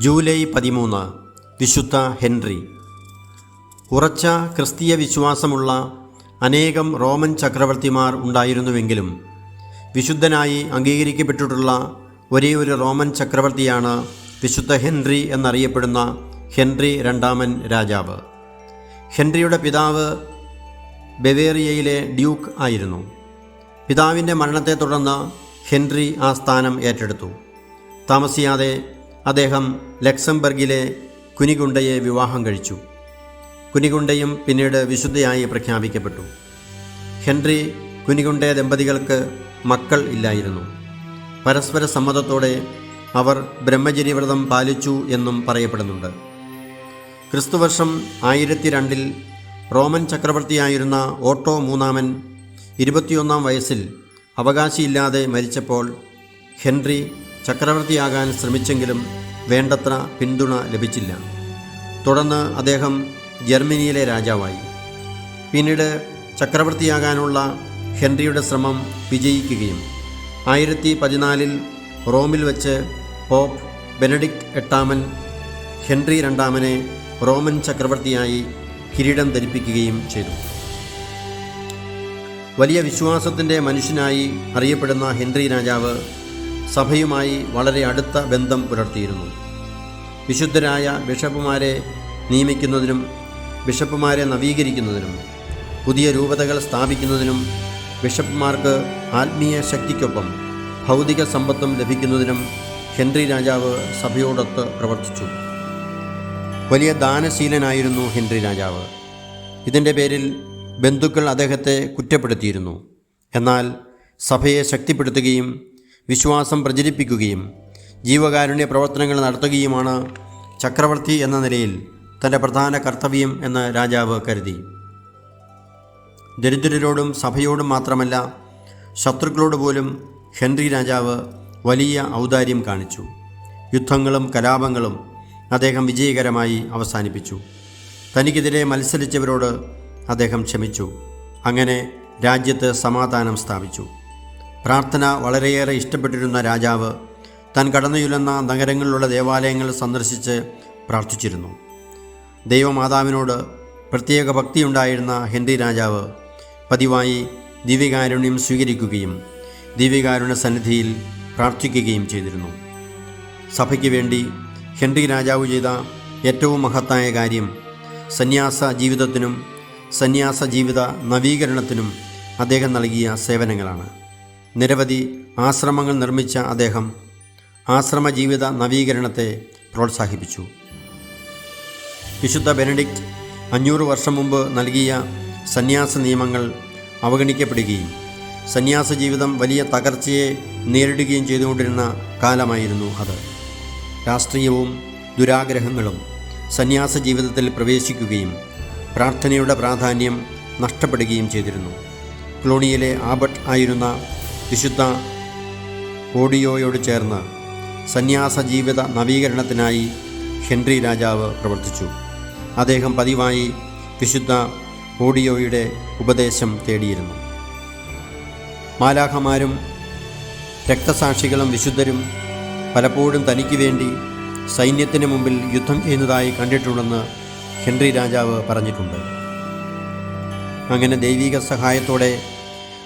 July പതിമൂന്ന്. വിശുദ്ധ Henry. ഉറച്ച ക്രിസ്തീയ വിശ്വാസമുള്ള അനേകം റോമൻ ചക്രവർത്തിമാർ ഉണ്ടായിരുന്നുവെങ്കിലും വിശുദ്ധനായി അംഗീകരിക്കപ്പെട്ടിട്ടുള്ള ഒരേ ഒരു റോമൻ ചക്രവർത്തിയാണ് വിശുദ്ധ ഹെൻറി എന്നറിയപ്പെടുന്ന ഹെൻറി രണ്ടാമൻ രാജാവ്. ഹെൻറിയുടെ പിതാവ് ബവേറിയയിലെ ഡ്യൂക്ക് ആയിരുന്നു. പിതാവിന്റെ മരണത്തെ തുടർന്ന് ഹെൻറി ആ സ്ഥാനം ഏറ്റെടുത്തു. താമസിയാതെ അദ്ദേഹം ലക്സംബർഗിലെ കുനികുണ്ടയെ വിവാഹം കഴിച്ചു. കുനികുണ്ടയും പിന്നീട് വിശുദ്ധയായി പ്രഖ്യാപിക്കപ്പെട്ടു. ഹെൻറി കുനികുണ്ട ദമ്പതികൾക്ക് മക്കൾ ഇല്ലായിരുന്നു. പരസ്പര സമ്മതത്തോടെ അവർ ബ്രഹ്മചര്യവ്രതം പാലിച്ചു എന്നും പറയപ്പെടുന്നുണ്ട്. ക്രിസ്തുവർഷം ആയിരത്തി രണ്ടിൽ റോമൻ ചക്രവർത്തിയായിരുന്ന ഓട്ടോ മൂന്നാമൻ ഇരുപത്തിയൊന്നാം വയസ്സിൽ അവകാശിയില്ലാതെ മരിച്ചപ്പോൾ ഹെൻറി ചക്രവർത്തിയാകാൻ ശ്രമിച്ചെങ്കിലും വേണ്ടത്ര പിന്തുണ ലഭിച്ചില്ല. തുടർന്ന് അദ്ദേഹം ജർമ്മനിയിലെ രാജാവായി. പിന്നീട് ചക്രവർത്തിയാകാനുള്ള ഹെൻറിയുടെ ശ്രമം വിജയിക്കുകയും ആയിരത്തി പതിനാലിൽ റോമിൽ വച്ച് പോപ്പ് ബെനഡിക് എട്ടാമൻ ഹെൻറി രണ്ടാമനെ റോമൻ ചക്രവർത്തിയായി കിരീടം ധരിപ്പിക്കുകയും ചെയ്തു. വലിയ വിശ്വാസത്തിന്റെ മനുഷ്യനായി അറിയപ്പെടുന്ന ഹെൻറി രാജാവ് സഭയുമായി വളരെ അടുത്ത ബന്ധം പുലർത്തിയിരുന്നു. വിശുദ്ധരായ ബിഷപ്പുമാരെ നിയമിക്കുന്നതിനും ബിഷപ്പുമാരെ നവീകരിക്കുന്നതിനും പുതിയ രൂപതകൾ സ്ഥാപിക്കുന്നതിനും ബിഷപ്പുമാർക്ക് ആത്മീയ ശക്തിക്കൊപ്പം ഭൗതിക സമ്പത്തും ലഭിക്കുന്നതിനും ഹെൻറി രാജാവ് സഭയോടൊത്ത് പ്രവർത്തിച്ചു. വലിയ ദാനശീലനായിരുന്നു ഹെൻറി രാജാവ്. ഇതിന്റെ പേരിൽ ബന്ധുക്കൾ അദ്ദേഹത്തെ കുറ്റപ്പെടുത്തിയിരുന്നു. എന്നാൽ സഭയെ ശക്തിപ്പെടുത്തുകയും വിശ്വാസം പ്രചരിപ്പിക്കുകയും ജീവകാരുണ്യ പ്രവർത്തനങ്ങൾ നടത്തുകയുമാണ് ചക്രവർത്തി എന്ന നിലയിൽ തന്റെ പ്രധാന കർത്തവ്യം എന്ന് രാജാവ് കരുതി. ദരിദ്രരോടും സഭയോടും മാത്രമല്ല ശത്രുക്കളോട് പോലും ഹെൻറി രാജാവ് വലിയ ഔദാര്യം കാണിച്ചു. യുദ്ധങ്ങളും കലാപങ്ങളും അദ്ദേഹം വിജയകരമായി അവസാനിപ്പിച്ചു. തനിക്കെതിരെ മത്സരിച്ചവരോട് അദ്ദേഹം ക്ഷമിച്ചു. അങ്ങനെ രാജ്യത്ത് സമാധാനം സ്ഥാപിച്ചു. പ്രാർത്ഥന വളരെയേറെ ഇഷ്ടപ്പെട്ടിരുന്ന രാജാവ് താൻ കടന്നുചൊല്ലുന്ന നഗരങ്ങളിലുള്ള ദേവാലയങ്ങൾ സന്ദർശിച്ച് പ്രാർത്ഥിച്ചിരുന്നു. ദൈവമാതാവിനോട് പ്രത്യേക ഭക്തിയുണ്ടായിരുന്ന ഹെൻറി രാജാവ് പതിവായി ദിവ്യകാരുണ്യം സ്വീകരിക്കുകയും ദിവ്യകാരുണ്യ സന്നിധിയിൽ പ്രാർത്ഥിക്കുകയും ചെയ്തിരുന്നു. സഭയ്ക്ക് വേണ്ടി ഹെൻറി രാജാവ് ചെയ്ത ഏറ്റവും മഹത്തായ കാര്യം സന്യാസ ജീവിതത്തിനും സന്യാസ ജീവിത നവീകരണത്തിനും അദ്ദേഹം നൽകിയ സേവനങ്ങളാണ്. നിരവധി ആശ്രമങ്ങൾ നിർമ്മിച്ച അദ്ദേഹം ആശ്രമ ജീവിത നവീകരണത്തെ പ്രോത്സാഹിപ്പിച്ചു. വിശുദ്ധ ബെനഡിക്റ്റ് അഞ്ഞൂറ് വർഷം മുമ്പ് നൽകിയ സന്യാസ നിയമങ്ങൾ അവഗണിക്കപ്പെടുകയും സന്യാസ ജീവിതം വലിയ തകർച്ചയെ നേരിടുകയും ചെയ്തുകൊണ്ടിരുന്ന കാലമായിരുന്നു അത്. രാഷ്ട്രീയവും ദുരാഗ്രഹങ്ങളും സന്യാസ ജീവിതത്തിൽ പ്രവേശിക്കുകയും പ്രാർത്ഥനയുടെ പ്രാധാന്യം നഷ്ടപ്പെടുകയും ചെയ്തിരുന്നു. ക്ലോണിയിലെ ആബട്ട് ആയിരുന്ന വിശുദ്ധ ഓഡിയോയോട് ചേർന്ന് സന്യാസ ജീവിത നവീകരണത്തിനായി ഹെൻറി രാജാവ് പ്രവർത്തിച്ചു. അദ്ദേഹം പതിവായി വിശുദ്ധ ഓഡിയോയുടെ ഉപദേശം തേടിയിരുന്നു. മാലാഖമാരും രക്തസാക്ഷികളും വിശുദ്ധരും പലപ്പോഴും തനിക്ക് വേണ്ടി സൈന്യത്തിന് മുമ്പിൽ യുദ്ധം ചെയ്യുന്നതായി കണ്ടിട്ടുണ്ടെന്ന് ഹെൻറി രാജാവ് പറഞ്ഞിട്ടുണ്ട്. അങ്ങനെ ദൈവിക സഹായത്തോടെ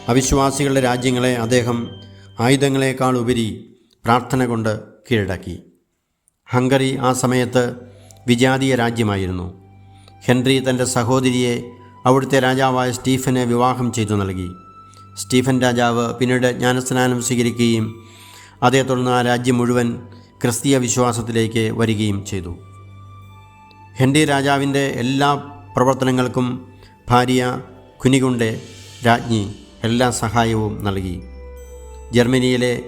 അവിശ്വാസികളുടെ രാജ്യങ്ങളെ അദ്ദേഹം ആയുധങ്ങളെക്കാൾ ഉപരി പ്രാർത്ഥന കൊണ്ട് കീഴടക്കി. ഹംഗറി ആ സമയത്ത് വിജാതീയ രാജ്യമായിരുന്നു. ഹെൻറി തന്റെ സഹോദരിയെ അവിടുത്തെ രാജാവായ സ്റ്റീഫനെ വിവാഹം ചെയ്തു നൽകി. സ്റ്റീഫൻ രാജാവ് പിന്നീട് ജ്ഞാനസ്നാനം സ്വീകരിക്കുകയും അതേ തുടർന്ന് ആ രാജ്യം മുഴുവൻ ക്രിസ്തീയ വിശ്വാസത്തിലേക്ക് വരികയും ചെയ്തു. ഹെൻറി രാജാവിന്റെ എല്ലാ പ്രവർത്തനങ്ങൾക്കും ഭാര്യ കുനികുണ്ടെ രാജ്ഞി എല്ലാ സഹായവും നൽകി. ജർമ്മനിയിലെ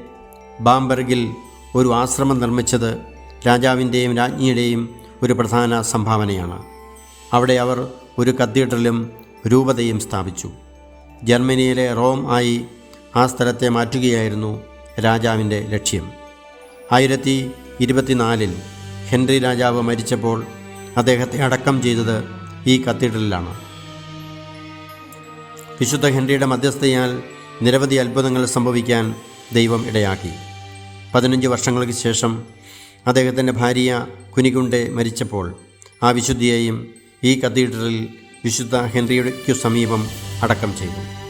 ബാംബർഗിൽ ഒരു ആശ്രമം നിർമ്മിച്ചത് രാജാവിന്റെയും രാജ്ഞിയുടെയും ഒരു പ്രധാന സംഭാവനയാണ്. അവിടെ അവർ ഒരു കത്തീഡ്രലും രൂപതയും സ്ഥാപിച്ചു. ജർമ്മനിയിലെ റോം ആയി ആ സ്ഥലത്തെ മാറ്റുകയായിരുന്നു രാജാവിന്റെ ലക്ഷ്യം. ആയിരത്തി ഇരുപത്തിനാലിൽ ഹെൻറി രാജാവ് മരിച്ചപ്പോൾ അദ്ദേഹത്തെ അടക്കം ചെയ്തത് ഈ കത്തീഡ്രലിലാണ്. വിശുദ്ധ ഹെൻറിയുടെ മധ്യസ്ഥയാൽ നിരവധി അത്ഭുതങ്ങൾ സംഭവിക്കാൻ ദൈവം ഇടയാക്കി. പതിനഞ്ച് വർഷങ്ങൾക്ക് ശേഷം അദ്ദേഹത്തിന്റെ ഭാര്യ കുനികുണ്ടെ മരിച്ചപ്പോൾ ആ വിശുദ്ധിയെയും ഈ കത്തീഡ്രലിൽ വിശുദ്ധ ഹെൻറിയുടെക്കു സമീപം അടക്കം ചെയ്തു.